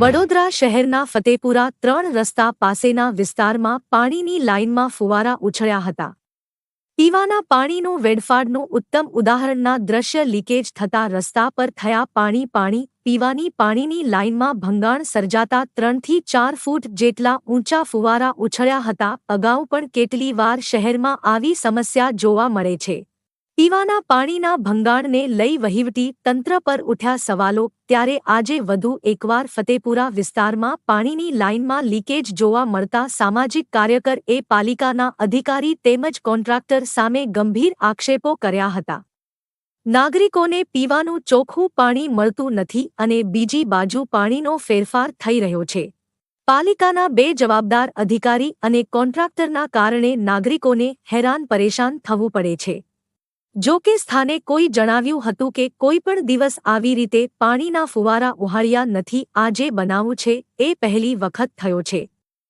વડોદરા શહેરના ફતેપુરા ત્રણ રસ્તા પાસેના વિસ્તારમાં પાણીની લાઇનમાં ફુવારા ઉછળ્યા હતા. પીવાના પાણીનું વેડફાડનું ઉત્તમ ઉદાહરણના દ્રશ્ય લીકેજ થતા રસ્તા પર થયા પાણી પાણી, પીવાની પાણીની લાઇનમાં ભંગાણ સર્જાતા ત્રણથી ચાર ફૂટ જેટલા ઊંચા ફુવારા ઉછળ્યા હતા. અગાઉ પણ કેટલી વાર શહેરમાં આવી સમસ્યા જોવા મળે છે. પીવાના પાણીના ભંગાણને લઈ વહીવટી તંત્ર પર ઉઠ્યા સવાલો, ત્યારે આજે વધુ એકવાર ફતેપુરા વિસ્તારમાં પાણીની લાઇનમાં લીકેજ જોવા મળતા સામાજિક કાર્યકર એ પાલિકાના અધિકારી તેમજ કોન્ટ્રાક્ટર સામે ગંભીર આક્ષેપો કર્યા હતા. નાગરિકોને પીવાનું ચોખ્ખું પાણી મળતું નથી અને બીજી બાજુ પાણીનો ફેરફાર થઈ રહ્યો છે. પાલિકાના બે જવાબદાર અધિકારી અને કોન્ટ્રાક્ટરના કારણે નાગરિકોને હેરાન પરેશાન થવું પડે છે. જો કે સ્થાને કોઈ જણાવ્યું હતું કે કોઈ પણ દિવસ આવી રીતે પાણીના ફુવારા ઉહાળ્યા નથી આજે બનાવું છે, એ પહેલી વખત થયો છે.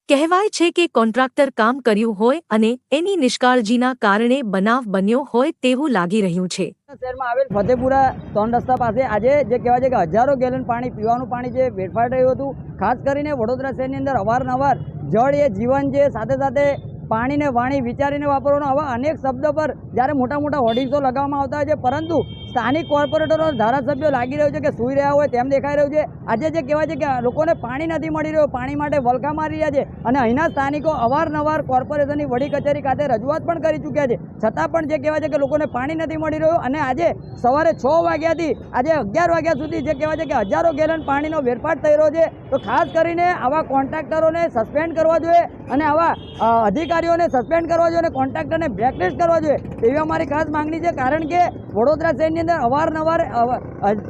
કહેવાય છે કે કોન્ટ્રાક્ટર કામ કર્યું હોય અને એની નિષ્કાળજીના કારણે બનાવ બન્યો હોય તેવું લાગી રહ્યું છે. શહેરમાં આવેલ ફતેપુરા ત્રણ રસ્તા પાસે આજે જે કહેવાય છે કે હજારો ગેલન પાણી, પીવાનું પાણી જે વેડફાટ રહ્યું હતું, ખાસ કરીને વડોદરા શહેરની અંદર અવારનવાર જળ એ જીવન છે સાથે સાથે પાણીને વાણી વિચારીને વાપરવાનો આવા અનેક શબ્દ પર જ્યારે મોટા મોટા હોર્ડિંગ્સો લગાવવામાં આવતા હોય છે, પરંતુ સ્થાનિક કોર્પોરેટરો ધારાસભ્યો લાગી રહ્યું છે કે સૂઈ રહ્યા હોય તેમ દેખાઈ રહ્યું છે. આજે જે કહેવાય છે કે લોકોને પાણી નથી મળી રહ્યું, પાણી માટે વલખા મારી રહ્યા છે અને અહીંના સ્થાનિકો અવારનવાર કોર્પોરેશનની વડી કચેરી ખાતે રજૂઆત પણ કરી ચૂક્યા છે. છતાં પણ જે કહેવાય છે કે લોકોને પાણી નથી મળી રહ્યું અને આજે સવારે છ વાગ્યાથી, આજે અગિયાર વાગ્યા સુધી જે કહેવાય છે કે હજારો ગેલન પાણીનો વેરફાટ થઈ રહ્યો છે. તો ખાસ કરીને આવા કોન્ટ્રાક્ટરોને સસ્પેન્ડ કરવા જોઈએ અને આવા અધિકારીઓને સસ્પેન્ડ કરવા જોઈએ અને કોન્ટ્રાક્ટરને બ્લેકલિસ્ટ કરવા જોઈએ. એવી અમારી ખાસ માંગણી છે. કારણ કે વડોદરા શહેરની અંદર અવારનવાર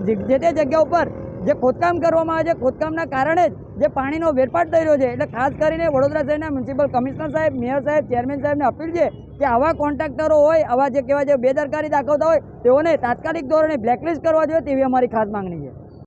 જે તે જગ્યા ઉપર જે ખોદકામ કરવામાં આવે છે, ખોદકામના કારણે જ જે પાણીનો વેરપાટ થઈ રહ્યો છે, એટલે ખાસ કરીને વડોદરા શહેરના મ્યુનિસિપલ કમિશનર સાહેબ, મેયર સાહેબ, ચેરમેન સાહેબને અપીલ છે કે આવા કોન્ટ્રાક્ટરો હોય, આવા જે કહેવાય જે બેદરકારી દાખવતા હોય, તેઓને તાત્કાલિક ધોરણે બ્લેકલિસ્ટ કરવા જોઈએ તેવી અમારી ખાસ માંગણી છે.